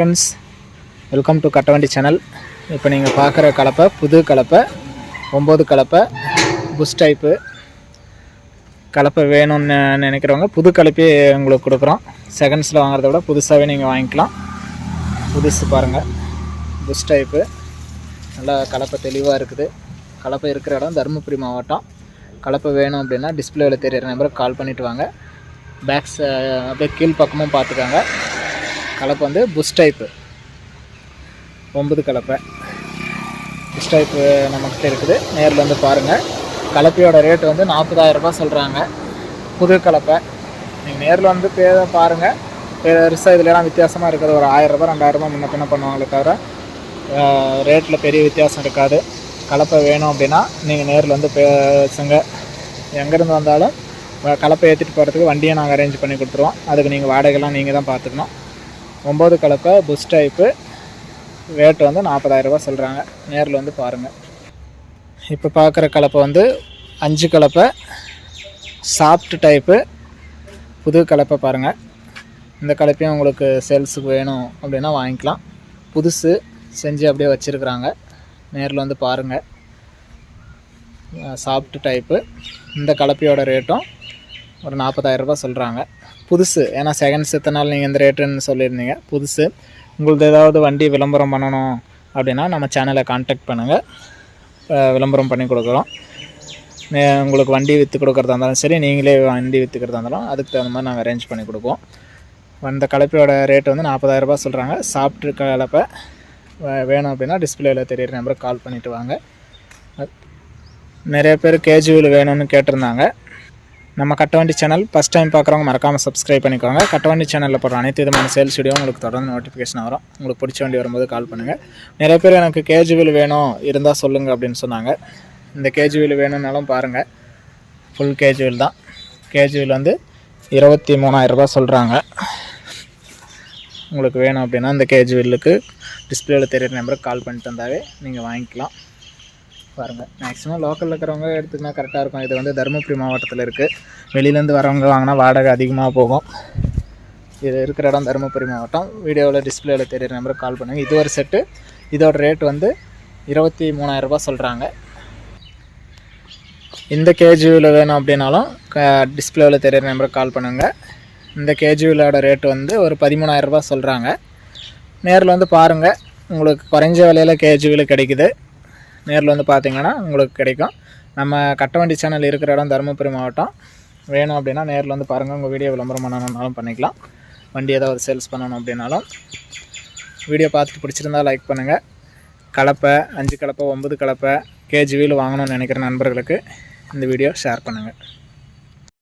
Friends welcome to Kattavandi channel இப்போ நீங்கள் பார்க்குற கலப்பை புது கலப்பை ஒம்பது கலப்பை புஷ் டைப்பு கலப்பை வேணும்னு நினைக்கிறவங்க புது கலப்பையே உங்களுக்கு கொடுக்குறோம். செகண்ட்ஸில் வாங்குறத விட புதுசாகவே நீங்கள் வாங்கிக்கலாம். புதுசு பாருங்கள் புஷ் டைப்பு நல்லா கலப்பை தெளிவாக இருக்குது. கலப்பை இருக்கிற இடம் தருமபுரி மாவட்டம். கலப்பை வேணும் அப்படின்னா டிஸ்பிளேவில் தெரியிற நம்பருக்கு கால் பண்ணிவிட்டு வாங்க. பேக்ஸ் அப்படியே கீழ் பக்கமும் பார்த்துக்காங்க. கலப்பை வந்து புஷ் டைப்பு ஒம்பது கலப்பை. புஷ் டைப்பு நம்மக்கிட்ட இருக்குது. நேரில் வந்து பாருங்கள் கலப்பையோட ரேட்டு வந்து நாற்பதாயிரரூபா சொல்கிறாங்க புது கலப்பை. நீங்கள் நேரில் வந்து பே பாருங்கள் பெருசாக இதுலலாம் வித்தியாசமாக இருக்கிறது. ஒரு ஆயிரரூபா ரெண்டாயிரரூபா முன்ன பின்ன பண்ணுவாங்களே தவிர ரேட்டில் பெரிய வித்தியாசம் இருக்காது. கலப்பை வேணும் அப்படின்னா நீங்கள் நேரில் வந்து பேசுங்க எங்கேருந்து வந்தாலும் கலப்பை ஏற்றிட்டு போகிறதுக்கு வண்டியை நாங்கள் அரேஞ்ச் பண்ணி கொடுத்துருவோம். அதுக்கு நீங்கள் வாடகைலாம் நீங்கள் தான் பார்த்துக்கணும் ஒம்பது கலப்பை புஷ் டைப்பு ரேட்டு வந்து நாற்பதாயிரரூபா சொல்கிறாங்க நேரில் வந்து பாருங்கள் இப்போ பார்க்குற கலப்பை வந்து அஞ்சு கலப்பை சாஃப்ட் டைப்பு புது கலப்பை பாருங்கள் இந்த கலப்பையும் உங்களுக்கு சேல்ஸுக்கு வேணும் அப்படின்னா வாங்கிக்கலாம். புதுசு செஞ்சு அப்படியே வச்சுருக்குறாங்க. நேரில் வந்து பாருங்கள் சாஃப்ட் டைப்பு இந்த கலப்பையோட ரேட்டும் ஒரு நாற்பதாயிரரூபா சொல்கிறாங்க புதுசு ஏன்னா செகண்ட்ஸ் இத்தனை நாள் நீங்கள் இந்த ரேட்டுன்னு சொல்லியிருந்தீங்க. புதுசு. உங்களது ஏதாவது வண்டி விளம்பரம் பண்ணணும் அப்படின்னா நம்ம சேனலை காண்டாக்ட் பண்ணுங்கள் விளம்பரம் பண்ணி கொடுக்குறோம். உங்களுக்கு வண்டி விற்று கொடுக்குறதா இருந்தாலும் சரி நீங்களே வண்டி விற்றுக்கிறதா இருந்தாலும் அதுக்கு தகுந்த மாதிரி நாங்கள் அரேஞ்ச் பண்ணி கொடுப்போம். அந்த கலப்பையோட ரேட் வந்து நாற்பதாயிரரூபா சொல்கிறாங்க சாப்பிட்டு கலப்பை வேணும் அப்படின்னா டிஸ்பிளேயில் தெரியிற நம்பருக்கு கால் பண்ணிவிட்டு வாங்க. நிறைய பேர் கேஜுவல் வேணும்னு கேட்டிருந்தாங்க. நம்ம கட்டவண்டி சேனல் ஃபஸ்ட் டைம் பார்க்குறவங்க மறக்காமல் சப்ஸ்கிரைப் பண்ணிக்கோங்க. கட்டவண்டி சேனலில் போகிற அனைத்து விதமான சேல்ஸ் வீடியோ உங்களுக்கு தொடர்ந்து நோட்டிஃபிகேஷன் வரும். உங்களுக்கு பிடிச்ச வண்டி வரும்போது கால் பண்ணுங்கள் நிறைய பேர் எனக்கு கேஜுவல் வேணும் இருந்தால் சொல்லுங்கள் அப்படின்னு சொன்னாங்க. இந்த கேஜுவில் வேணும்னாலும் பாருங்கள் ஃபுல் கேஜுவல் தான். கேஜுவல் வந்து இருபத்தி மூணாயிரரூபா சொல்கிறாங்க உங்களுக்கு வேணும் அப்படின்னா இந்த கேஜுவலுக்கு டிஸ்பிளேவில் தெரியிற நம்பருக்கு கால் பண்ணிட்டு தந்தாவே நீங்கள் வாங்கிக்கலாம். பாருங்கள் மேக்ஸிமம் லோக்கலில் இருக்கிறவங்க எடுத்துக்கினா கரெக்டாக இருக்கும். இது வந்து தருமபுரி மாவட்டத்தில் இருக்குது வெளியிலேருந்து வரவங்க வாங்கினா வாடகை அதிகமாக போகும். இது இருக்கிற இடம் தருமபுரி மாவட்டம். வீடியோவில் டிஸ்பிளேயில் தெரியிற நம்பருக்கு கால் பண்ணுங்கள் இது ஒரு செட்டு இதோட ரேட் வந்து இருபத்தி மூணாயிரரூபா சொல்கிறாங்க இந்த கேஜியூவில் வேணும் அப்படின்னாலும் க டிஸ்பிளேவில் தெரியிற நம்பருக்கு கால் பண்ணுங்கள் இந்த கேஜியூலோட ரேட் வந்து ஒரு பதிமூணாயிரரூபா சொல்கிறாங்க நேரில் வந்து பாருங்கள் உங்களுக்கு குறைஞ்ச விலையில் கேஜியூவில் கிடைக்குது. நேரில் வந்து பார்த்தீங்கன்னா உங்களுக்கு கிடைக்கும். நம்ம கட்டவண்டி சேனல் இருக்கிற இடம் தருமபுரி மாவட்டம். வேணும் அப்படின்னா நேரில் வந்து பாருங்கள் உங்கள் வீடியோ விளம்பரம் பண்ணணுன்னாலும் பண்ணிக்கலாம். வண்டி ஏதாவது சேல்ஸ் பண்ணணும் அப்படின்னாலும். வீடியோ பார்த்துட்டு பிடிச்சிருந்தா லைக் பண்ணுங்கள் கலப்பை அஞ்சு கலப்பை ஒம்பது கலப்பை கேஜி வீல் வாங்கணும்னு நினைக்கிற நண்பர்களுக்கு இந்த வீடியோ ஷேர் பண்ணுங்கள்